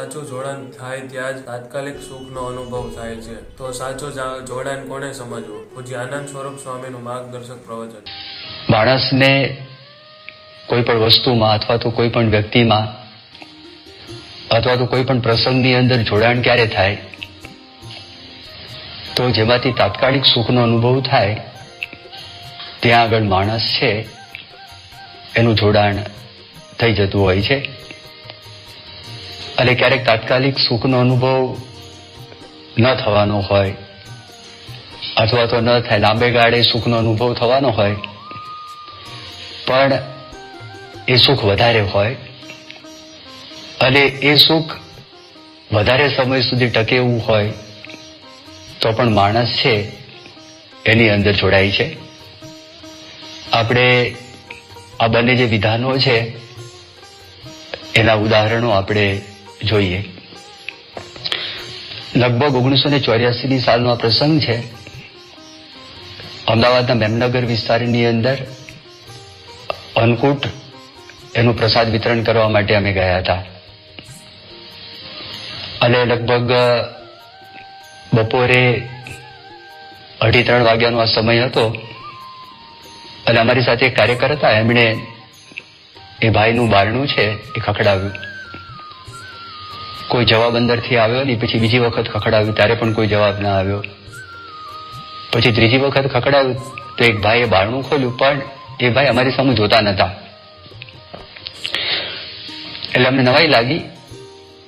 સાચું જોડાણ થાય ત્યાં જ તાત્કાલિક સુખનો અનુભવ થાય છે. તો સાચું જોડાણ કોને સમજવું? પૂજ્ય આનંદ સ્વરૂપ સ્વામીનું માર્ગદર્શક પ્રવચન. માણસને કોઈ પણ વસ્તુમાં અથવા તો કોઈ પણ વ્યક્તિમાં અથવા તો કોઈ પણ પ્રસંગની અંદર જોડાણ ક્યારે થાય? તો જેમાંથી તાત્કાલિક સુખનો અનુભવ થાય, ત્યાં આગળ માણસ છે, એનું જોડાણ થઈ જતું હોય છે. અને ક્યારેક તાત્કાલિક સુખનો અનુભવ ન થવાનો હોય અથવા તો ન થાય, લાંબે ગાળે સુખનો અનુભવ થવાનો હોય, પણ એ સુખ વધારે હોય અને એ સુખ વધારે સમય સુધી ટકે એવું હોય તો પણ માણસ છે એની અંદર જોડાય છે. આપણે આ બંને જે વિધાનો છે, એના ઉદાહરણો આપણે જોઈએ. લગભગ ઓગણીસો ને ચોર્યાસીની સાલનો આ પ્રસંગ છે. અમદાવાદના મેમનગર વિસ્તારની અંદર અન્નકૂટ એનું પ્રસાદ વિતરણ કરવા માટે અમે ગયા હતા. અને લગભગ બપોરે અઢી ત્રણ વાગ્યાનો આ સમય હતો અને અમારી સાથે એક કાર્યકર હતા. એમણે એ ભાઈનું બારણું છે એ ખખડાવ્યું. કોઈ જવાબ અંદરથી આવ્યો નહીં પછી બીજી વખત ખખડાવ્યું, ત્યારે પણ કોઈ જવાબ ના આવ્યો. પછી ત્રીજી વખત ખખડાવ્યું, તો એક ભાઈએ બારણું ખોલ્યું, પણ એ ભાઈ અમારી સામે જોતા નતા. એટલે અમને નવાઈ લાગી.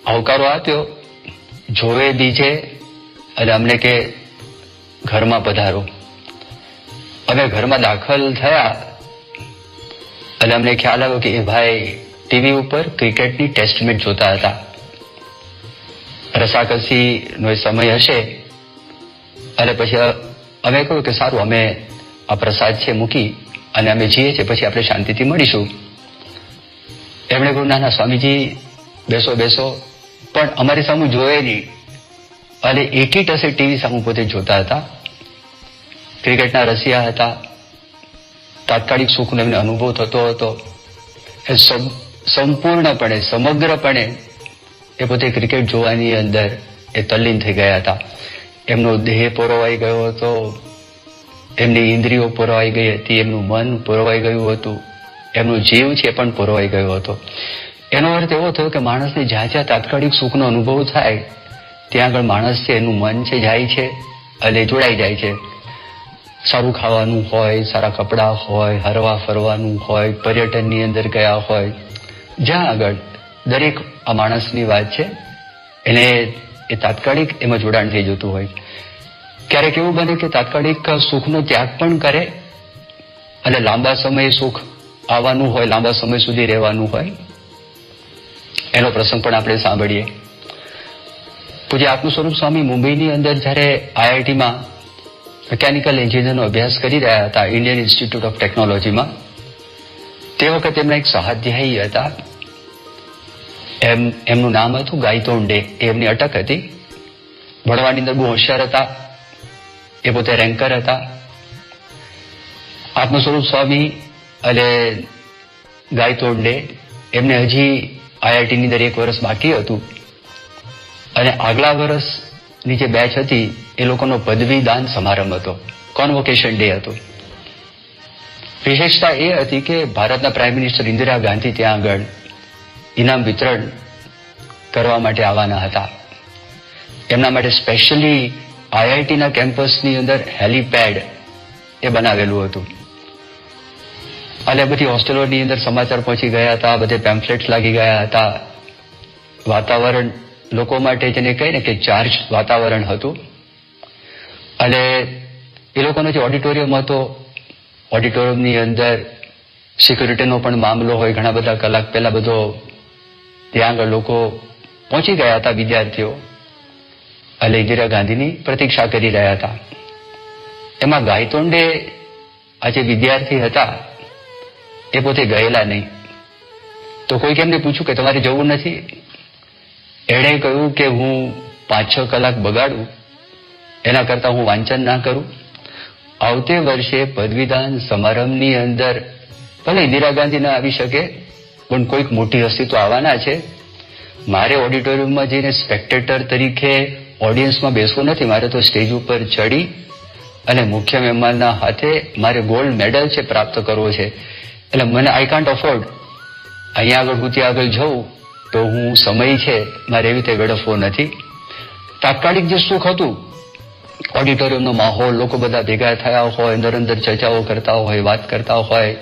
આવકારો આપ્યો, જોવે બીજે, અને અમને કે ઘરમાં પધારો. અમે ઘરમાં દાખલ થયા અને અમને ખ્યાલ આવ્યો કે એ ભાઈ ટીવી ઉપર ક્રિકેટની ટેસ્ટ મેચ જોતા હતા. રસાકસીનો સમય હશે. અને પછી અમે કહ્યું કે સારું, અમે આ પ્રસાદ છે મૂકી અને અમે જઈએ છીએ, પછી આપણે શાંતિથી મળીશું. એમણે કહ્યું, ના ના, સ્વામીજી, બેસો બેસો. પણ અમારી સામે જોયે નહીં. અને એકી ટસે ટીવી સામે પોતે જોતા હતા. ક્રિકેટના રસિયા હતા. તાત્કાલિક સુખનો એમને અનુભવ થતો હતો. એ સંપૂર્ણપણે, સમગ્રપણે એ પોતે ક્રિકેટ જોવાની અંદર એ તલ્લીન થઈ ગયા હતા. એમનો દેહ પોરવાઈ ગયો હતો. એમની ઇન્દ્રિયો પોરવાઈ ગઈ હતી. એમનું મન પોરવાઈ ગયું હતું. એમનો જીવ છે પણ પોરવાઈ ગયો હતો. એનો અર્થ એવો થયો કે માણસને જ્યાં જ્યાં તાત્કાલિક સુખનો અનુભવ થાય, ત્યાં આગળ માણસ છે, એનું મન છે, જાય છે અને જોડાઈ જાય છે. સારું ખાવાનું હોય, સારા કપડાં હોય, હરવા ફરવાનું હોય, પર્યટનની અંદર ગયા હોય, જ્યાં આગળ દરેક આ માણસની વાત છે. એને એ તાત્કાલિક એમાં જોડાણ થઈ જતું હોય ક્યારેક એવું બને કે તાત્કાલિક સુખનો ત્યાગ પણ કરે અને લાંબા સમયે સુખ આવવાનું હોય, લાંબા સમય સુધી રહેવાનું હોય. એનો પ્રસંગ પણ આપણે સાંભળીએ. પૂજ્ય આત્મ સ્વરૂપ સ્વામી મુંબઈની અંદર જ્યારે આઈઆઈટીમાં મિકેનિકલ એન્જિનિયરનો અભ્યાસ કરી રહ્યા હતા ઇન્ડિયન ઇન્સ્ટિટ્યૂટ ઓફ ટેકનોલોજીમાં તે વખતે એમના એક સહાધ્યાયી હતા. એમ, એમનું નામ હતું ગાયતોંડે. એમની અટક હતી. ભણવાની અંદર બહુ હોશિયાર હતા. એ પોતે રેન્કર હતા. આત્મ સ્વરૂપ સ્વામી અને ગાયતોંડે એમને હજી આઈઆઈટીની અંદર એક વર્ષ બાકી હતું. અને આગલા વર્ષની જે બેચ હતી, એ લોકોનો પદવી દાન સમારંભ હતો. કોન્વોકેશન ડે હતો. વિશેષતા એ હતી કે ભારતના પ્રાઇમ મિનિસ્ટર ઇન્દિરા ગાંધી ત્યાં આગળ ઇનામ વિતરણ કરવા માટે આવવાના હતા. એમના માટે સ્પેશિયલી આઈઆઈટીના કેમ્પસની અંદર હેલીપેડ એ બનાવેલું હતું. અને બધી હોસ્ટેલોની અંદર સમાચાર પહોંચી ગયા હતા, બધે પેમ્ફલેટ્સ લાગી ગયા હતા. વાતાવરણ લોકો માટે જેને કહે ને કે ચાર્જ વાતાવરણ હતું. અને એ લોકોનો જે ઓડિટોરિયમ હતો ઓડિટોરિયમની અંદર સિક્યુરિટીનો પણ મામલો હોય, ઘણા બધા કલાક પહેલા બધો ત્યાં આગળ લોકો પહોંચી ગયા હતા વિદ્યાર્થીઓ. એટલે ઇન્દિરા ગાંધીની પ્રતીક્ષા કરી રહ્યા હતા. એમાં ગાયતોંડે આ જે વિદ્યાર્થી હતા, એ પોતે ગયેલા નહીં. તો કોઈક એમને પૂછ્યું કે તમારે જવું નથી? એણે કહ્યું કે હું પાંચ છ કલાક બગાડું, એના કરતાં હું વાંચન ના કરું. આવતે વર્ષે પદવીદાન સમારંભની અંદર ભલે ઇન્દિરા ગાંધી ના આવી શકે પણ કોઈક મોટી હસ્તી તો આવવાના છે. મારે ઓડિટોરિયમમાં જઈને સ્પેક્ટેટર તરીકે ઓડિયન્સમાં બેસવું નથી, મારે તો સ્ટેજ ઉપર ચડી અને મુખ્ય મહેમાનના હાથે મારે ગોલ્ડ મેડલ છે પ્રાપ્ત કરવો છે. એટલે મને આઈ કાન્ટ અફોર્ડ અહીંયા આગળ હું ત્યાં આગળ જઉં તો હું સમય છે, મારે એવી રીતે વેડફવો નથી. તાત્કાલિક જે સુખ હતું, ઓડિટોરિયમનો માહોલ, લોકો બધા ભેગા થયા હોય, અંદર અંદર ચર્ચાઓ કરતા હોય, વાત કરતા હોય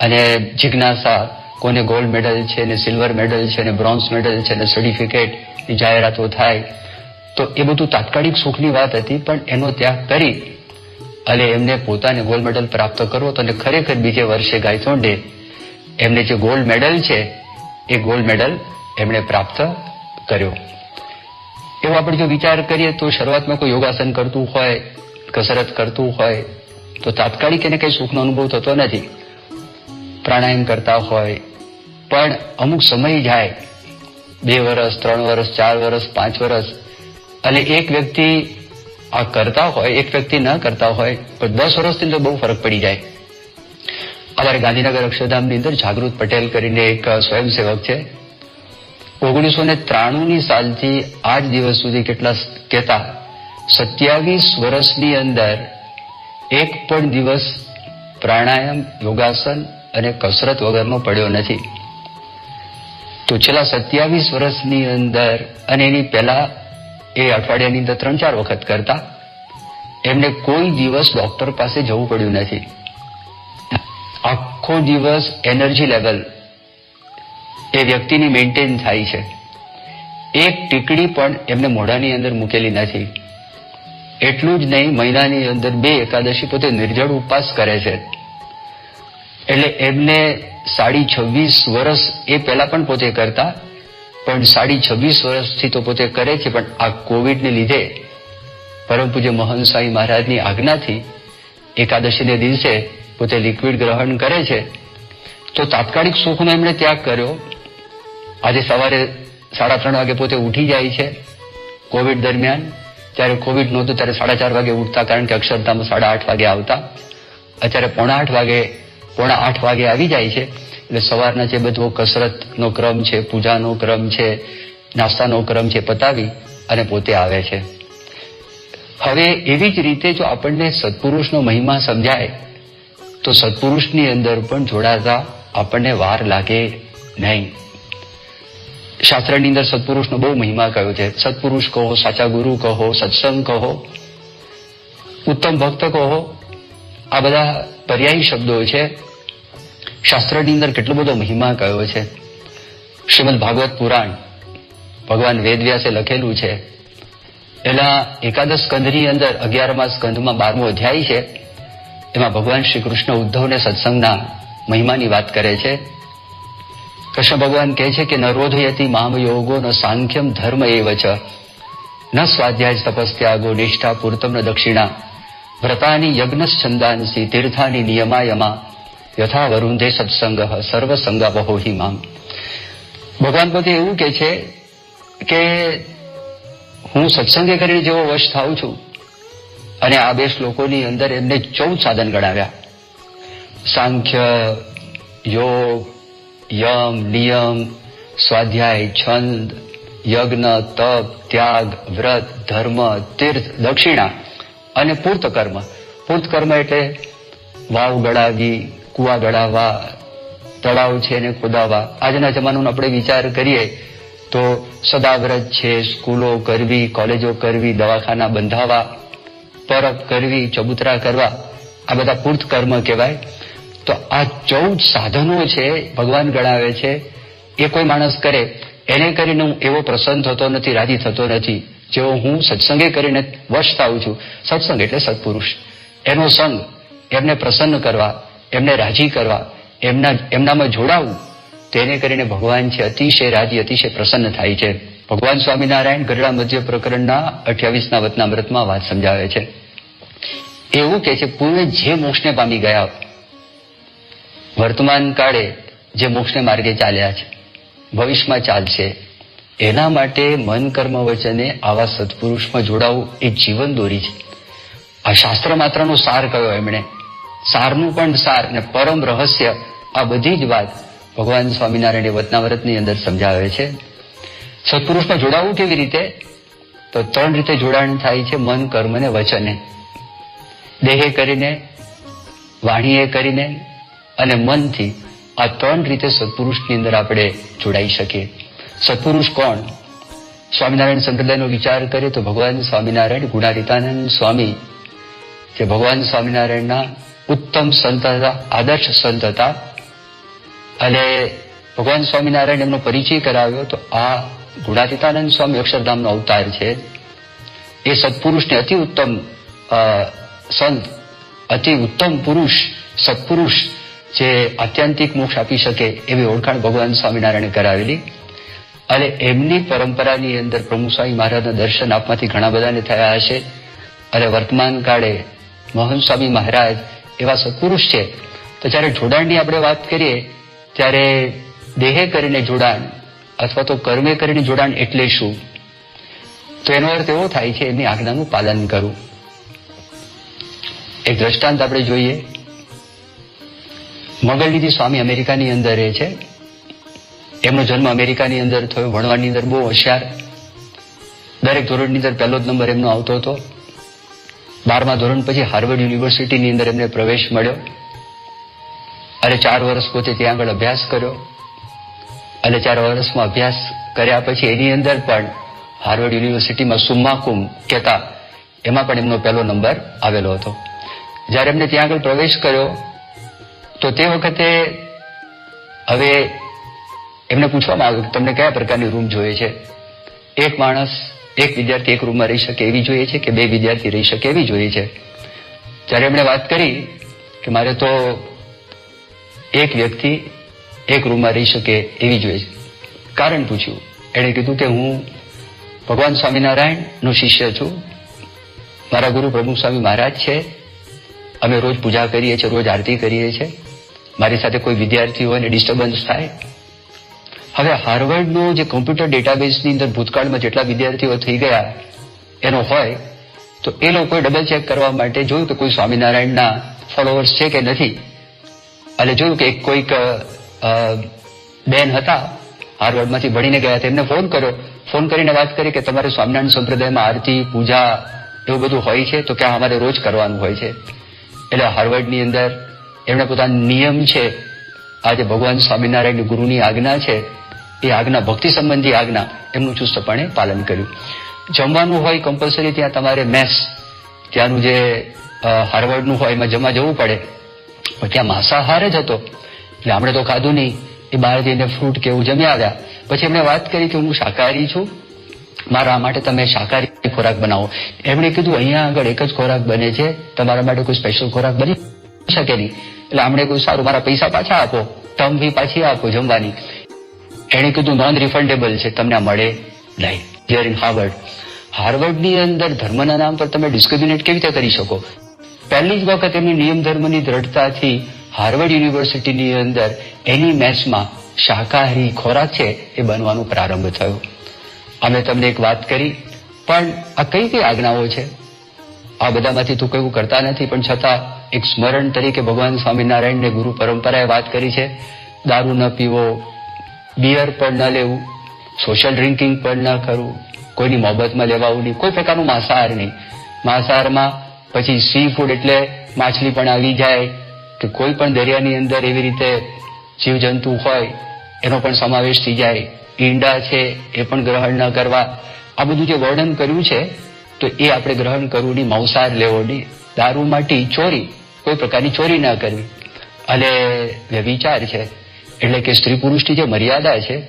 અને જિજ્ઞાસા કોને ગોલ્ડ મેડલ છે ને સિલ્વર મેડલ છે ને બ્રોન્ઝ મેડલ છે ને સર્ટિફિકેટ જાહેરાતો થાય, તો એ બધું તાત્કાલિક સુખની વાત હતી, પણ એનો ત્યાગ કરી અને એમને પોતાને ગોલ્ડ મેડલ પ્રાપ્ત કરવો તો ખરેખર બીજે વર્ષે ગાયતોંડે એમને જે ગોલ્ડ મેડલ છે, એ ગોલ્ડ મેડલ એમણે પ્રાપ્ત કર્યો. એવો આપણે જો વિચાર કરીએ તો શરૂઆતમાં કોઈ યોગાસન કરતું હોય, કસરત કરતું હોય, તો તાત્કાલિક એને કઈ સુખનો અનુભવ થતો નથી. પ્રાણાયામ કરતા હોય, પણ અમુક સમય જાય, બે વર્ષ ત્રણ વર્ષ ચાર વર્ષ પાંચ વર્ષ અને એક વ્યક્તિ આ કરતા હોય, એક વ્યક્તિ ન કરતા હોય પણ દસ વર્ષથી તો બહુ ફરક પડી જાય. અમારે ગાંધીનગર અક્ષરધામની અંદર જાગૃત પટેલ કરીને એક સ્વયંસેવક છે. ઓગણીસો ને ત્રાણુંની સાલથી આજ દિવસ સુધી કેટલા કહેતા, સત્યાવીસ વર્ષની અંદર એક પણ દિવસ પ્રાણાયામ, યોગાસન અને કસરત વગરનો પડ્યો નથી. તો છેલ્લા સત્યાવીસ વર્ષની અંદર અને એની પહેલા એ અઠવાડિયાની અંદર ત્રણ ચાર વખત કરતા, એમને કોઈ દિવસ ડોક્ટર પાસે જવું પડ્યું નથી. આખો દિવસ એનર્જી લેવલ એ વ્યક્તિની મેન્ટેન થાય છે. એક ટીકડી પણ એમને મોઢાની અંદર મૂકેલી નથી. એટલું જ નહીં, મહિનાની અંદર બે એકાદશી પોતે નિર્જળ ઉપવાસ કરે છે. એટલે એમને સાડી છવ્વીસ વર્ષ એ પહેલા પણ પોતે કરતા, પણ સાડી છવ્વીસ વર્ષથી તો પોતે કરે છે, પણ આ કોવિડને લીધે, પરમ પૂજ્ય મોહન સ્વામી મહારાજની આજ્ઞાથી એકાદશીને દિવસે પોતે લિક્વિડ ગ્રહણ કરે છે. તો તાત્કાલિક સુખનો એમણે ત્યાગ કર્યો. આજે સવારે સાડા ત્રણ વાગે પોતે ઉઠી જાય છે કોવિડ દરમિયાન. ત્યારે કોવિડ નહોતું, ત્યારે સાડા ચાર વાગે ઉઠતા, કારણ કે અક્ષરધામ સાડા આઠ વાગે આવતા. અત્યારે પોણા આઠ વાગે પોણા આઠ વાગે આવી જાય છે. એટલે સવારના જે બધો કસરતનો ક્રમ છે, પૂજાનો ક્રમ છે, નાસ્તાનો ક્રમ છે, પતાવી અને પોતે આવે છે. હવે એવી જ રીતે જો આપણને સત્પુરુષનો મહિમા સમજાય, તો સત્પુરુષની અંદર પણ જોડાતા આપણને વાર લાગે નહીં. શાસ્ત્રની અંદર સત્પુરુષનો બહુ મહિમા કયો છે. સત્પુરુષ કહો, સાચા ગુરુ કહો, સત્સંગ કહો, ઉત્તમ ભક્ત કહો આ બધા પર્યાયી શબ્દો છે. શાસ્ત્રની અંદર કેટલો બધો મહિમા કયો છે. શ્રીમદ ભાગવત પુરાણ ભગવાન વેદવ્યાસે લખેલું છે. એના એકાદશ સ્કંધની અંદર અગિયારમા સ્કંધમાં બારમો અધ્યાય છે. એમાં ભગવાન શ્રી કૃષ્ણ ઉદ્ધવને સત્સંગના મહિમાની વાત કરે છે. કૃષ્ણ ભગવાન કહે છે કે ન રોધયતી મામ યોગો, ન સાંખ્યમ ધર્મ એવ ન સ્વાધ્યાય તપસ્યાગો નિષ્ઠા પૂર્તમ ન દક્ષિણા. વ્રતાની યજ્ઞશ્ચંદાંસી તીર્થાની નિયમાયમા યથા વરુંધે સત્સંગ સર્વસંગ બહો માં ભગવાન પોતે એવું કે છે કે, હું સત્સંગે કરીને જેવો વશ થાઉં છું અને આ બે શ્લોકોની અંદર એમને ચૌદ સાધન ગણાવ્યા. સાંખ્ય, યોગ, યમ, નિયમ, સ્વાધ્યાય, છંદ, યજ્ઞ, તપ, ત્યાગ, વ્રત, ધર્મ, તીર્થ, દક્ષિણા અને પૂર્ત કર્મ. પૂર્ત કર્મ એટલે વાવ ગળાવી, કુવા ગળાવવા, તળાવ છે એને ખોદાવવા. આજના જમાનાનો આપણે વિચાર કરીએ તો સદાવ્રત છે, સ્કૂલો કરવી, કોલેજો કરવી, દવાખાના બંધાવા પરબ કરવી, ચબૂતરા કરવા. આ બધા પૂર્ત કર્મ કહેવાય. તો આ ચૌદ સાધનો છે ભગવાન ગણાવે છે. એ કોઈ માણસ કરે. એને કરીને હું એવો પ્રસન્ન થતો નથી, રાજી થતો નથી. જેવો હું સત્સંગે કરીને વશ થાઉં છું. સત્સંગ એટલે સત્પુરુષ. એનો સંગ એમને પ્રસન્ન કરવા, એમને રાજી કરવા, એમના, એમનામાં જોડાવું, તેને કરીને ભગવાન છે અતિશય રાજી, અતિશય પ્રસન્ન થાય છે. ભગવાન સ્વામિનારાયણ ગરડા મધ્ય પ્રકરણના અઠ્યાવીસના વતનામૃતમાં વાત સમજાવે છે. એવું કે છે પૂર્વે જે મોક્ષને પામી ગયા, વર્તમાન કાળે જે મોક્ષને માર્ગે ચાલ્યા છે, ભવિષ્યમાં ચાલશે એના માટે મન, કર્મ વચને આવા સત્પુરુષમાં જોડાવું એ જીવન દોરી છે. આ શાસ્ત્ર માત્રનો સાર કયો એમણે? સારનું પણ સાર અને પરમ રહસ્ય આ બધી જ વાત ભગવાન સ્વામિનારાયણ વતનાવ્રતની અંદર સમજાવે છે. સત્પુરુષમાં જોડાવું કેવી રીતે? તો ત્રણ રીતે જોડાણ થાય છે મન, કર્મ ને વચને. દેહે કરીને, વાણીએ કરીને અને મનથી આ ત્રણ રીતે સત્પુરુષની અંદર આપણે જોડાઈ શકીએ. સત્પુરુષ કોણ? સ્વામિનારાયણ સંપ્રદાયનો વિચાર કરીએ તો ભગવાન સ્વામિનારાયણ ગુણાતીતાનંદ સ્વામી, જે ભગવાન સ્વામિનારાયણના ઉત્તમ સંત હતા, આદર્શ સંત હતા. અને ભગવાન સ્વામિનારાયણ એમનો પરિચય કરાવ્યો તો આ ગુણાતીતાનંદ સ્વામી અક્ષરધામનો અવતાર છે. એ સત્પુરુષને અતિ ઉત્તમ સંત, અતિ ઉત્તમ પુરુષ, સત્પુરુષ જે આત્યંતિક મોક્ષ આપી શકે એવી ઓળખાણ ભગવાન સ્વામિનારાયણે કરાવેલી. અને એમની પરંપરાની અંદર પ્રમુસ્વામી મહારાજના દર્શન આપવાથી ઘણા બધાને થયા હશે. અને વર્તમાન કાળે મોહન સ્વામી મહારાજ એવા સત્પુરુષ છે. તો જ્યારે જોડાણની આપણે વાત કરીએ, ત્યારે દેહે કરીને જોડાણ અથવા તો કર્મે કરીને જોડાણ એટલે શું? તો એનો અર્થ એવો થાય છે, એમની આજ્ઞાનું પાલન કરવું. એક દ્રષ્ટાંત આપણે જોઈએ. મંગળનિધિ સ્વામી અમેરિકાની અંદર રહે છે એમનો જન્મ અમેરિકાની અંદર થયો ભણવાની અંદર બહુ હોશિયાર. દરેક ધોરણની અંદર પહેલો જ નંબર એમનો આવતો હતો. બારમા ધોરણ પછી હાર્વર્ડ યુનિવર્સિટીની અંદર એમને પ્રવેશ મળ્યો. અને ચાર વર્ષ પોતે ત્યાં આગળ અભ્યાસ કર્યો. અને ચાર વર્ષમાં અભ્યાસ કર્યા પછી એની અંદર પણ હાર્વર્ડ યુનિવર્સિટીમાં સુમ્માકુમ કહેતા એમાં પણ એમનો પહેલો નંબર આવેલો હતો. જ્યારે એમને ત્યાં આગળ પ્રવેશ કર્યો, તો તે વખતે હવે એમને પૂછવામાં આવ્યું કે તમને કયા પ્રકારની રૂમ જોઈએ છે? એક માણસ, એક વિદ્યાર્થી એક રૂમમાં રહી શકે એવી જોઈએ છે કે બે વિદ્યાર્થી રહી શકે એવી જોઈએ છે? જ્યારે એમણે વાત કરી કે મારે તો એક વ્યક્તિ એક રૂમમાં રહી શકે એવી જોઈએ છે, કારણ પૂછ્યું. એણે કીધું કે હું ભગવાન સ્વામિનારાયણનો શિષ્ય છું. મારા ગુરુ પ્રમુખ સ્વામી મહારાજ છે. અમે રોજ પૂજા કરીએ છીએ, રોજ આરતી કરીએ છીએ. મારી સાથે કોઈ વિદ્યાર્થી હોય ને ડિસ્ટર્બન્સ થાય હવે હાર્વર્ડનો જે કોમ્પ્યુટર ડેટાબેઝની અંદર ભૂતકાળમાં જેટલા વિદ્યાર્થીઓ થઈ ગયા એનો હોય, તો એ લોકોએ ડબલ ચેક કરવા માટે જોયું કે કોઈ સ્વામિનારાયણના ફોલોઅર્સ છે કે નથી. અને જોયું કે કોઈક બેન હતા, હાર્વર્ડમાંથી ભણીને ગયા હતા એમને ફોન કર્યો. ફોન કરીને વાત કરી કે તમારે સ્વામિનારાયણ સંપ્રદાયમાં આરતી, પૂજા એવું બધું હોય છે, તો કે અમારે રોજ કરવાનું હોય છે. એટલે હાર્વર્ડની અંદર એમણે પોતાનો નિયમ છે, આજે ભગવાન સ્વામિનારાયણ ગુરુની આજ્ઞા છે એ આજ્ઞા, ભક્તિ સંબંધી આજ્ઞા એમનું ચુસ્તપણે પાલન કર્યું. જમવાનું હોય કમ્પલસરી ત્યાં તમારે મેસ ત્યાંનું જે હાર્વર્ડનું હોય એમાં જમવા જવું પડે. ત્યાં માંસાહાર જ હતો. એટલે આપણે તો ખાધું નહીં. એ બહાર જઈને ફ્રૂટ કે એવું જમી આવ્યા. પછી એમણે વાત કરી કે હું શાકાહારી છું. મારા માટે તમે શાકાહારી ખોરાક બનાવો. એમણે કીધું, અહીંયા આગળ એક જ ખોરાક બને છે. તમારા માટે કોઈ સ્પેશિયલ ખોરાક બની શકે નહીં. એટલે આમણે કોઈ સારું, મારા પૈસા પાછા આપો. ટર્મ ફી પાછી આપો જમવાની. એણે કીધું નોન રિફંડેબલ છે, તમને મળે નહીં. હિયર ઇન હાર્વર્ડ હાર્વર્ડની અંદર ધર્મના નામ પર તમે ડિસ્ક્રિમિનેટ કેવી રીતે કરી શકો? પહેલી જ વખત એમની નિયમ ધર્મની દ્રઢતાથી હાર્વર્ડ યુનિવર્સિટીની અંદર એની મેચમાં શાકાહારી ખોરાક છે એ બનવાનો પ્રારંભ થયો. અમે તમને એક વાત કરી, પણ આ કઈ કઈ આજ્ઞાઓ છે? આ બધામાંથી તું કયું કરતા નથી, પણ છતાં એક સ્મરણ તરીકે ભગવાન સ્વામિનારાયણને ગુરુ પરંપરાએ વાત કરી છે. દારૂ ન પીવો બિયર પણ ન લેવું સોશિયલ ડ્રિંકિંગ પણ ન કરવું, કોઈની મોહબતમાં લેવાવું નહીં, કોઈ પ્રકારનું માંસાહાર નહીં. માંસાહારમાં પછી સી ફૂડ એટલે માછલી પણ આવી જાય કે કોઈ પણ દરિયાની અંદર એવી રીતે જીવજંતુ હોય, એનો પણ સમાવેશ થઈ જાય. ઈંડા છે, એ પણ ગ્રહણ ન કરવા. આ બધું જે વર્ણન કર્યું છે, તો એ આપણે ગ્રહણ કરવું નહીં, માંસાહાર લેવો નહીં. દારૂ માટી ચોરી, કોઈ પ્રકારની ચોરી ન કરવી. અને વ્યભિચાર છે એટલે કે સ્ત્રી પુરુષની જે મર્યાદા છે,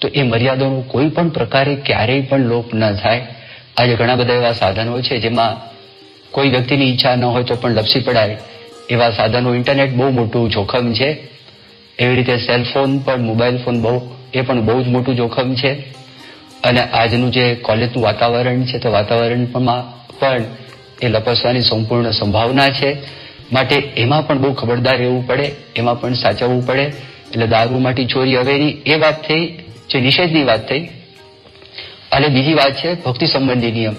તો એ મર્યાદાનો કોઈ પણ પ્રકારે ક્યારેય પણ લોપ ન થાય. આજે ઘણા બધા એવા સાધનો છે જેમાં કોઈ વ્યક્તિની ઈચ્છા ન હોય તો પણ લપસી પડાય. એવા સાધનો ઇન્ટરનેટ બહુ મોટું જોખમ છે. એવી રીતે સેલફોન પણ મોબાઈલ ફોન બહુ, એ પણ બહુ જ મોટું જોખમ છે. અને આજનું જે કોલેજનું વાતાવરણ છે, તો વાતાવરણમાં પણ એ લપસવાની સંપૂર્ણ સંભાવના છે. માટે એમાં પણ બહુ ખબરદાર રહેવું પડે, એમાં પણ સાચવવું પડે. એટલે દારૂ ચોરી અવેરી એ વાત થઈ, જે નિષેધની વાત થઈ. અને બીજી વાત છે, ભક્તિ સંબંધી નિયમ.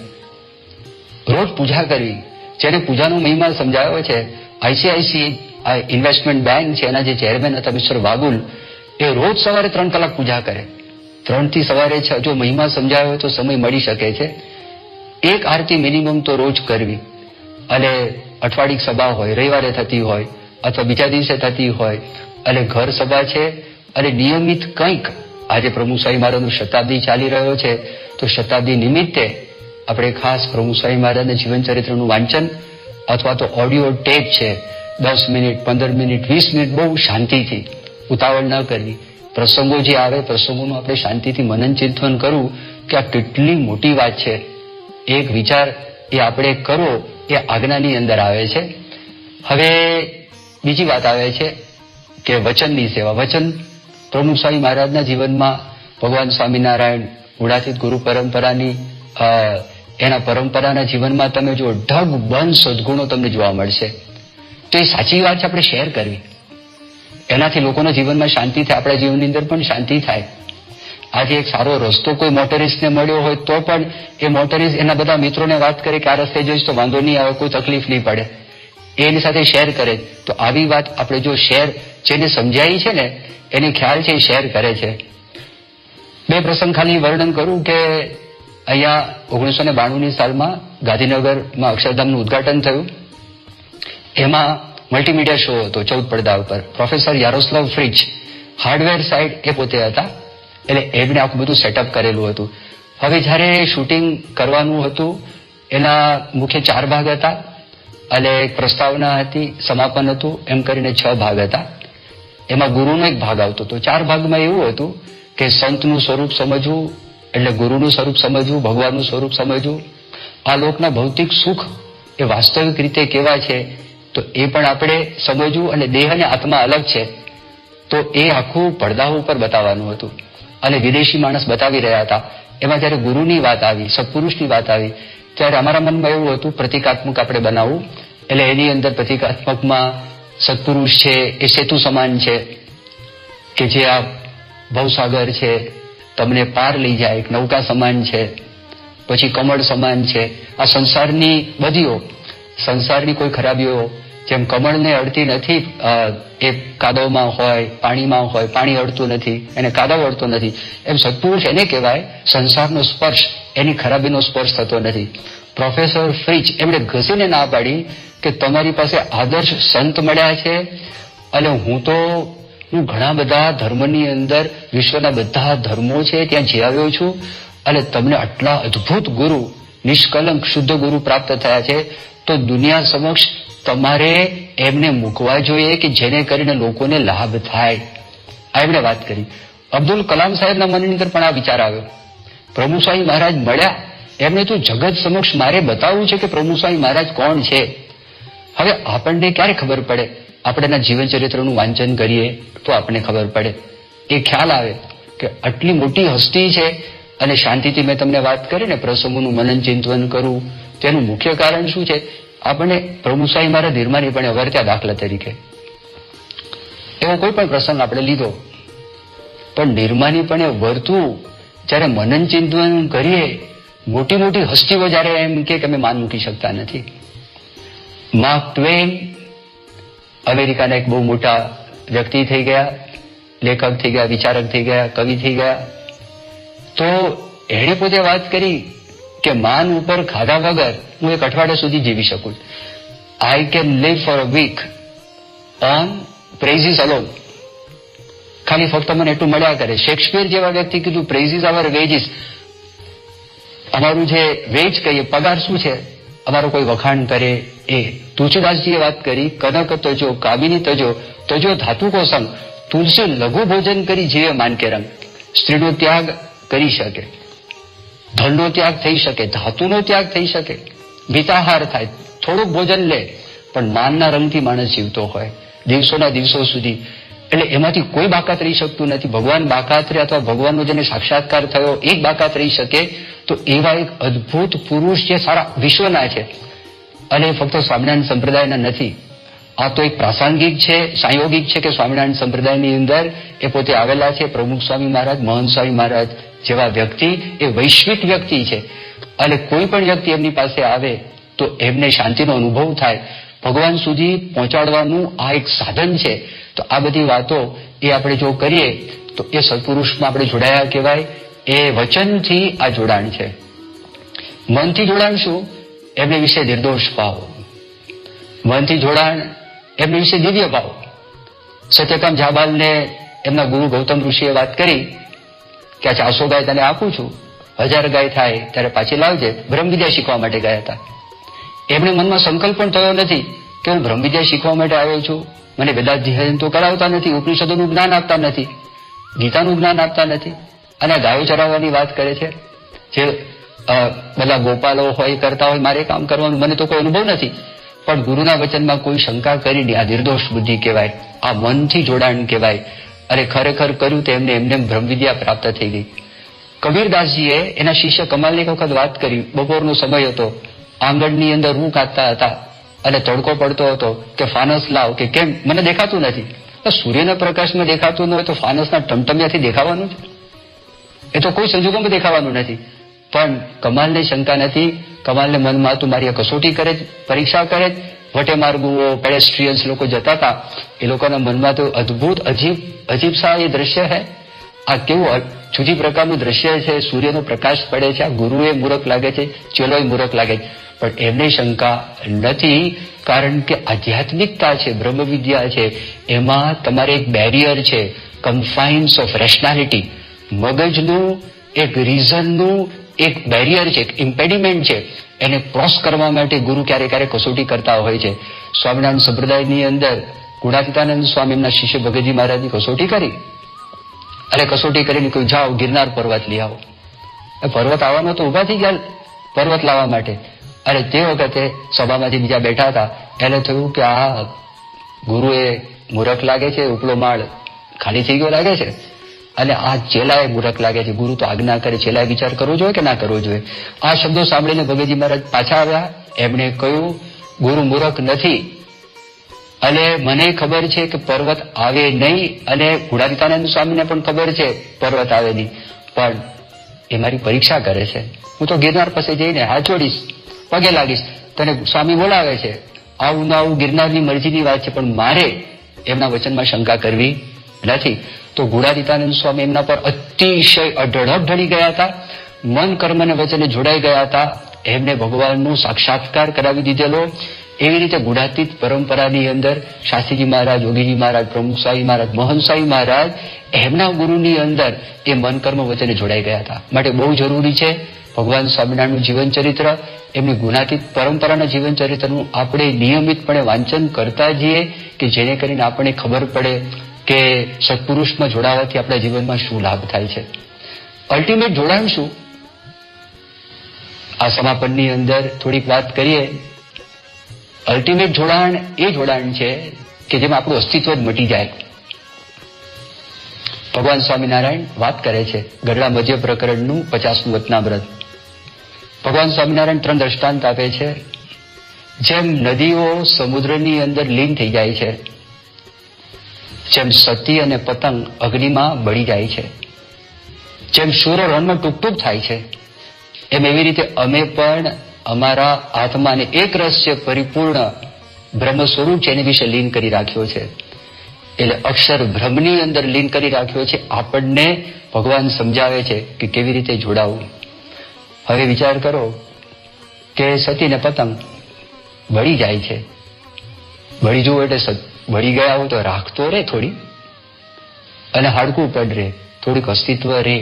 રોજ પૂજા કરવી જેને પૂજાનો મહિમા સમજાયો છે આઈસીઆઈસી ઇન્વેસ્ટમેન્ટ બેંક છે, એના જે ચેરમેન હતા, મિસ્ટર વાગુલ, એ રોજ સવારે ત્રણ કલાક પૂજા કરે. ત્રણથી સવારે જો મહિમા સમજાયો હોય તો સમય મળી શકે છે. એક આરતી મિનિમમ તો રોજ કરવી. અને અઠવાડિક સભા હોય, રવિવારે થતી હોય, અથવા બીજા દિવસે થતી હોય અને ઘર સભા છે અને નિયમિત કંઈક આજે પ્રભુ સ્વામી મહારાજનું શતાબ્દી ચાલી રહ્યો છે, તો શતાબ્દી નિમિત્તે આપણે ખાસ પ્રભુ સ્વામી મહારાજના જીવન ચરિત્રનું વાંચન અથવા તો ઓડિયો ટેપ છે, દસ મિનિટ, પંદર મિનિટ, વીસ મિનિટ બહુ શાંતિથી ઉતાવળ ન કરવી. પ્રસંગો જે આવે પ્રસંગોનું આપણે શાંતિથી મનન ચિંતન કરવું કે આ કેટલી મોટી વાત છે. એક વિચાર એ આપણે કરવો એ આજ્ઞાની અંદર આવે છે. હવે બીજી વાત આવે છે કે વચનની સેવા. વચન પ્રમુખ સ્વામી મહારાજના જીવનમાં ભગવાન સ્વામિનારાયણ ગુણાતીત ગુરુ પરંપરાની એના પરંપરાના જીવનમાં તમે જો ઢગ બંધ સદગુણો તમને જોવા મળશે, તો એ સાચી વાત છે, આપણે શેર કરવી. એનાથી લોકોના જીવનમાં શાંતિ થાય, આપણા જીવનની અંદર પણ શાંતિ થાય. આજે એક સારો રસ્તો કોઈ મોટરિસ્ટને મળ્યો હોય તો પણ એ મોટરિસ્ટ એના બધા મિત્રોને વાત કરે કે આ રસ્તે જઈશ તો વાંધો નહીં આવે, કોઈ તકલીફ નહીં પડે. એની સાથે શેર કરે. તો આવી વાત આપણે જો શેર જેને સમજાય છે ને, એને ખ્યાલ છે શેર કરે છે. બે પ્રસંગ ખાલી વર્ણન કરું કે અહીંયા ઓગણીસો ને બાણુંની સાલમાં ગાંધીનગરમાં અક્ષરધામનું ઉદ્ઘાટન થયું. એમાં મલ્ટીમીડિયા શો હતો ચૌદ પડદા ઉપર. પ્રોફેસર યારોસ્લવ ફ્રિજ હાર્ડવેર સાઇડ એ પોતે હતા. એટલે એમને આખું બધું સેટઅપ કરેલું હતું. હવે જ્યારે શૂટિંગ કરવાનું હતું, એના મુખ્ય ચાર ભાગ હતા. અને એક પ્રસ્તાવના હતી, સમાપન હતું. એમ કરીને છ ભાગ હતા. એમાં ગુરુનો એક ભાગ આવતો હતો. ચાર ભાગમાં એવું હતું કે સંતનું સ્વરૂપ સમજવું, એટલે ગુરુનું સ્વરૂપ સમજવું, ભગવાનનું સ્વરૂપ સમજવું, આ લોકના ભૌતિક સુખ એ વાસ્તવિક રીતે કેવા છે, તો એ પણ આપણે સમજવું અને દેહ અને આત્મા અલગ છે, તો એ આખું પડદા ઉપર બતાવવાનું હતું. અને વિદેશી માણસ બતાવી રહ્યા હતા. એમાં જ્યારે ગુરુની વાત આવી, સત્પુરુષની વાત આવી, ત્યારે અમારા મનમાં એવું હતું, પ્રતિકાત્મક આપણે બનાવવું એટલે એની અંદર પ્રતિકાત્મકમાં સત્પુરુષ છે, એ સેતુ સમાન છે કે જે આ ભવસાગર છે, તમને પાર લઈ જાય, એક નૌકા સમાન છે, પછી કમળ સમાન છે. આ સંસારની બધીઓ, સંસારની કોઈ ખરાબીઓ જેમ કમળને અડતી નથી એ કાદવમાં હોય, પાણીમાં હોય, પાણી અડતું નથી, એને કાદવ અડતો નથી. એમ સત્પુરુષ એને કહેવાય, સંસારનો સ્પર્શ, એની ખરાબીનો સ્પર્શ થતો નથી. પ્રોફેસર ફ્રિચ એમણે ઘસીને ના પાડી કે તમારી પાસે આદર્શ સંત મળ્યા છે, અને હું તો, હું ઘણા બધા ધર્મની અંદર, વિશ્વના બધા ધર્મો છે, ત્યાં જઈ આવ્યો છું, અને તમને આટલા અદ્ભુત ગુરુ, નિષ્કલંક, શુદ્ધ ગુરુ પ્રાપ્ત થયા છે, તો દુનિયા સમક્ષ તમારે એમને મૂકવા જોઈએ કે જેને કરીને લોકોને લાભ થાય. એમણે વાત કરી. અબ્દુલ કલામ સાહેબના મનની અંદર પણ આ વિચાર આવ્યો. પ્રભુ સ્વામી મહારાજ મળ્યા. એમને તો જગત સમક્ષ મારે બતાવવું છે કે પ્રભુ સ્વામી મહારાજ કોણ છે. હવે આપણને ક્યારે ખબર પડે? આપણે એના જીવન ચરિત્રનું વાંચન કરીએ તો આપણને ખબર પડે. એ ખ્યાલ આવે કે આટલી મોટી હસ્તી છે અને શાંતિથી મેં તમને વાત કરી ને પ્રસંગોનું મનન ચિંતન કરવું તેનું મુખ્ય કારણ શું છે? આપણને પ્રભુ સ્વામી મારા ધીરમાની પણ વર્ત્યા દાખલા તરીકે. એવો કોઈ પણ પ્રસંગ આપણે લીધો. પણ નિર્માનીપણે વર્તવું જ્યારે મનન ચિંતન કરીએ મોટી મોટી હસ્તીઓ જ્યારે એમ કે અમે માન મૂકી શકતા નથી. માર્ક ટ્વેન અમેરિકાના એક બહુ મોટા વ્યક્તિ થઈ ગયા, લેખક થઈ ગયા, વિચારક થઈ ગયા, કવિ થઈ ગયા. તો એણે પોતે વાત કરી કે માન ઉપર ખાધા વગર હું એક અઠવાડિયા સુધી જીવી શકું. I can live for a week on praises alone ખાલી ફક્ત મને એટલું મળ્યા કરે. શેક્સપિયર જેવા વ્યક્તિ કીધું પ્રેઝિસ અવર વેજીસ અમારું જે વેજ કહીએ, પગાર શું છે? અમારો કોઈ વખાણ કરે એ. તુલસીદાસજીએ વાત કરી, કનક તજો કામિની તજો તજો ધાતુ કોસમ. તુલસી લઘુ ભોજન કરી જીવે માનકે રંગ સ્ત્રીનો ત્યાગ કરી શકે. ધનનો ત્યાગ થઈ શકે, ધાતુનો ત્યાગ થઈ શકે મિતાહાર થાય, થોડુંક ભોજન લે, પણ માનના રંગથી માણસ જીવતો હોય, દિવસોના દિવસો સુધી. એટલે એમાંથી કોઈ બાકાત રહી શકતું નથી. ભગવાન બાકાત રહે અથવા ભગવાનનો જેને સાક્ષાત્કાર થયો, એક બાકાત રહી શકે, તો એવા એક અદ્ભુત પુરુષ જે સારા વિશ્વના છે. અને ફક્ત સ્વામિનારાયણ સંપ્રદાયના નથી આ તો એક પ્રાસંગિક છે, સાંયોગિક છે કે સ્વામિનારાયણ સંપ્રદાયની અંદર એ પોતે આવેલા છે. પ્રમુખ સ્વામી મહારાજ, મહંત સ્વામી મહારાજ જેવા વ્યક્તિ એ વૈશ્વિક વ્યક્તિ છે. અને કોઈ પણ વ્યક્તિ એમની પાસે આવે તો એમને શાંતિનો અનુભવ થાય. ભગવાન સુધી પહોંચાડવાનું આ એક સાધન છે. તો આ બધી વાતો એ આપણે જો કરીએ તો એ સત્પુરુષમાં આપણે જોડાયા કહેવાય. એ વચનથી આ જોડાણ છે. મનથી જોડાણ શું? એમને વિશે નિર્દોષ ભાવ મનથી જોડાણ એમને વિશે દિવ્ય ભાવ સત્યકામ જાબાલને એમના ગુરુ ગૌતમ ઋષિએ વાત કરી કે આ ચારસો ગાય તને આપું છું. હજાર ગાય થાય ત્યારે પાછી લાવજે. બ્રહ્મવિદ્યા શીખવા માટે ગયા હતા. એમને મનમાં સંકલ્પ પણ થયો નથી કે હું બ્રહ્મવિદ્યા શીખવા માટે આવ્યો છું. મને વેદાધ્યયન તો કરાવતા નથી, ઉપનિષદોનું જ્ઞાન આપતા નથી, ગીતાનું જ્ઞાન આપતા નથી. અને ગાયો ચરાવવાની વાત કરે છે જે બધા ગોપાલો હોય, કરતા હોય, મારે કામ કરવાનું, મને તો કોઈ અનુભવ નથી. પણ ગુરુના વચનમાં કોઈ શંકા કરીને, આ નિર્દોષ બુદ્ધિ કહેવાય, આ મનથી જોડાણ કહેવાય. અને ખરેખર કર્યું તો એમને એમને બ્રહ્મવિદ્યા પ્રાપ્ત થઈ ગઈ. કબીરદાસજીએ એના શિષ્ય કમાલને એક વખત વાત કરી. બપોરનો સમય હતો. આંગણની અંદર હું કાઢતા હતા અને તડકો પડતો હતો કે ફાનસ લાવ કે કેમ? મને દેખાતું નથી. સૂર્યના પ્રકાશમાં દેખાતું ન હોય તો ફાનસના ટમટમિયાથી દેખાવાનું છે એ તો કોઈ સંજોગોમાં દેખાવાનું નથી. પણ કમાલને શંકા નથી. કમાલને મનમાં હતું મારી કસોટી કરે જ, પરીક્ષા કરે જ. વટે માર્ગુઓ પેડેસ્ટ્રિયન્સ લોકો જતા હતા. એ લોકોના મનમાં તો અદ્ભુત અજીબ અજીબ સા એ દ્રશ્ય હે. આ કેવું જુદી પ્રકારનું દ્રશ્ય છે? સૂર્યનો પ્રકાશ પડે છે. આ ગુરુએ મૂરખ લાગે છે. ચેલોએ મૂરખ લાગે છે. પણ એમને શંકા નથી કારણ કે આધ્યાત્મિકતા છે બ્રહ્મવિદ્યા છે. એમાં તમારે એક બેરિયર છે કન્ફાઇન્સ ઓફ રેશનાલિટી મગજનું એક રીઝનનું એક બેરિયર છે, એક ઇમ્પેડિમેન્ટ છે. એને ક્રોસ કરવા માટે ગુરુ ક્યારેક ક્યારેક કસોટી કરતા હોય છે. સ્વામિનારાયણ સંપ્રદાયની અંદર ગુણાતીતાનંદ સ્વામી એમના શિષ્ય ભગતજી મહારાજની કસોટી કરી. અરે કસોટી કરીને કોઈ જાઓ, ગિરનાર પર્વત લઈ આવો. પર્વત આવવાનો તો ઊભા થઈ ગયા પર્વત લાવવા માટે. અરે તે વખતે સભામાંથી બીજા બેઠા હતા. એને થયું કે આ ગુરુએ મૂરખ લાગે છે, ઉપલો માળ ખાલી થઈ ગયો લાગે છે. અને આ ચેલાએ મૂરખ લાગે છે. ગુરુ તો આજ્ઞા કરે, ચેલાએ વિચાર કરવો જોઈએ કે ના કરવો જોઈએ? આ શબ્દો સાંભળીને ભગતજી મહારાજ પાછા આવ્યા. એમણે કહ્યું, ગુરુ મૂરખ નથી. અને મને ખબર છે કે પર્વત આવે નહીં અને ગુણાતીતાનંદ સ્વામીને પણ ખબર છે પર્વત આવે નહીં. પણ એ મારી પરીક્ષા કરે છે. હું તો ગિરનાર પાસે જઈને હાથ જોડીશ પગે લાગીશ. તને સ્વામી બોલાવે છે. આવું ના આવું ગિરનારની મરજીની વાત છે, પણ મારે એમના વચનમાં શંકા કરવી નથી તો ગુણાદિતાનંદ સ્વામી એમના પર અતિશય અઢળક ઢળી ગયા હતા. મન, કર્મ અને વચને જોડાઈ ગયા હતા. એમને ભગવાનનું સાક્ષાત્કાર કરાવી દીધેલો. એવી રીતે ગુણાતીત પરંપરાની અંદર શાસ્ત્રીજી મહારાજ, યોગીજી મહારાજ, પ્રમુખ મહારાજ મોહન મહારાજ એમના ગુરુની અંદર એ મન, કર્મ, વચને જોડાઈ ગયા હતા. માટે બહુ જરૂરી છે ભગવાન સ્વામિનારાયણનું જીવન ચરિત્ર એમની ગુણાતીત પરંપરાના જીવન ચરિત્રનું આપણે નિયમિતપણે વાંચન કરતા જઈએ કે જેને કરીને આપણને ખબર પડે. કે સત્પુરુષમાં જોડાવાથી આપણા જીવનમાં શું લાભ થાય છે? અલ્ટિમેટ જોડાણ શું? આ સમાપનની અંદર થોડીક વાત કરીએ. અલ્ટિમેટ જોડાણ એ જોડાણ છે કે જેમાં આપણું અસ્તિત્વ જ મટી જાય. ભગવાન સ્વામિનારાયણ વાત કરે છે ગઢડા મધ્ય પ્રકરણનું પચાસનું વચનાવ્રત ભગવાન સ્વામિનારાયણ ત્રણ દ્રષ્ટાંત આપે છે. જેમ નદીઓ સમુદ્રની અંદર લીન થઈ જાય છે જેમ સતી અને પતંગ અગ્નિમાં બળી જાય છે. જેમ સૂર્ય રણમાં ટૂંક થાય છે. એમ એવી રીતે અમે પણ અમારા આત્માને એક રહસ્ય પરિપૂર્ણ બ્રહ્મ સ્વરૂપ છે એની વિશે લીન કરી રાખ્યો છે. એટલે અક્ષર ભ્રમની અંદર લીન કરી રાખ્યો છે. આપણને ભગવાન સમજાવે છે કે કેવી રીતે જોડાવું. હવે વિચાર કરો કે સતી ને પતંગ બળી જાય છે. બળી જવું એટલે બળી ગયા હોય તો રાખતો રે થોડી. અને હાડકું પડ રે થોડીક અસ્તિત્વ રે.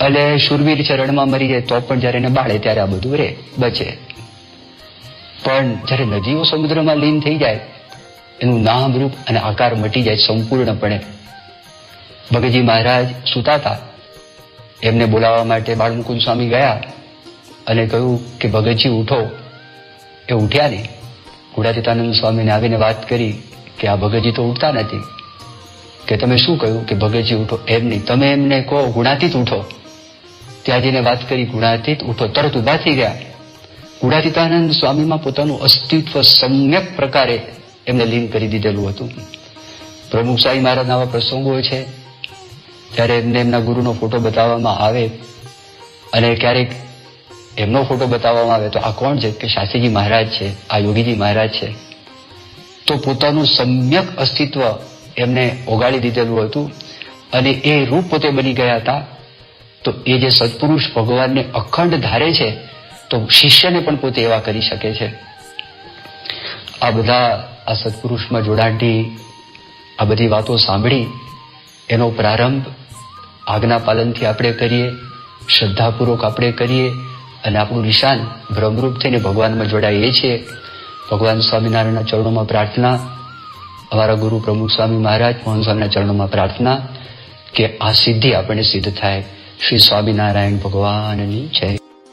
અને શુરવીર ચરણમાં મરી જાય તો પણ જ્યારે એને બાળે ત્યારે આ બધું રે, બચે. પણ જ્યારે નદીઓ સમુદ્રમાં લીન થઈ જાય, એનું નામ રૂપ અને આકાર મટી જાય સંપૂર્ણપણે. ભગતજી મહારાજ સુતા હતા એમને બોલાવવા માટે બાળમુકુંદ સ્વામી ગયા અને કહ્યું કે ભગતજી ઉઠો. એ ઉઠ્યા નહીં. ગુડાતીતાનંદ સ્વામીને આવીને વાત કરી કે આ ભગતજી તો ઉઠતા નથી. કે તમે શું કહ્યું? કે ભગતજી ઉઠો. એમ નહીં. તમે એમને કહો, ગુણાતીત ઉઠો. ત્યાં જઈને વાત કરી, ગુણાતીત ઉઠો. તરત ઊભા થઈ ગયા. ગુણાતીતાનંદ સ્વામીમાં પોતાનું અસ્તિત્વ સમ્યક પ્રકારે એમને લીન કરી દીધેલું હતું. પ્રમુખ સાંઈ મહારાજના આવા પ્રસંગો છે. ત્યારે એમને એમના ગુરુનો ફોટો બતાવવામાં આવે. અને ક્યારેક એમનો ફોટો બતાવવામાં આવે તો આ કોણ છે? કે શાસ્ત્રીજી મહારાજ છે, આ યોગીજી મહારાજ છે. તો પોતાનું સમ્યક અસ્તિત્વ એમને ઓગાળી દીધેલું હતું અને એ રૂપ પોતે બની ગયા હતા. તો એ જે સત્પુરુષ ભગવાનને અખંડ ધારે છે, તો શિષ્યને પણ પોતે એવા કરી શકે છે. આ બધા આ સત્પુરુષમાં જોડાણથી આ બધી વાતો સાંભળી, એનો પ્રારંભ આજ્ઞા પાલનથી આપણે કરીએ, શ્રદ્ધાપૂર્વક આપણે કરીએ અને આપણું નિશાન ભ્રમરૂપ થઈને ભગવાનમાં જોડાઈએ છીએ. ભગવાન સ્વામિનારાયણના ચરણોમાં પ્રાર્થના. અમારા ગુરુ પ્રમુખ સ્વામી મહારાજ મોહન સ્વામીના ચરણોમાં પ્રાર્થના કે આ સિદ્ધિ આપણને સિદ્ધ થાય. શ્રી સ્વામિનારાયણ ભગવાનની જય.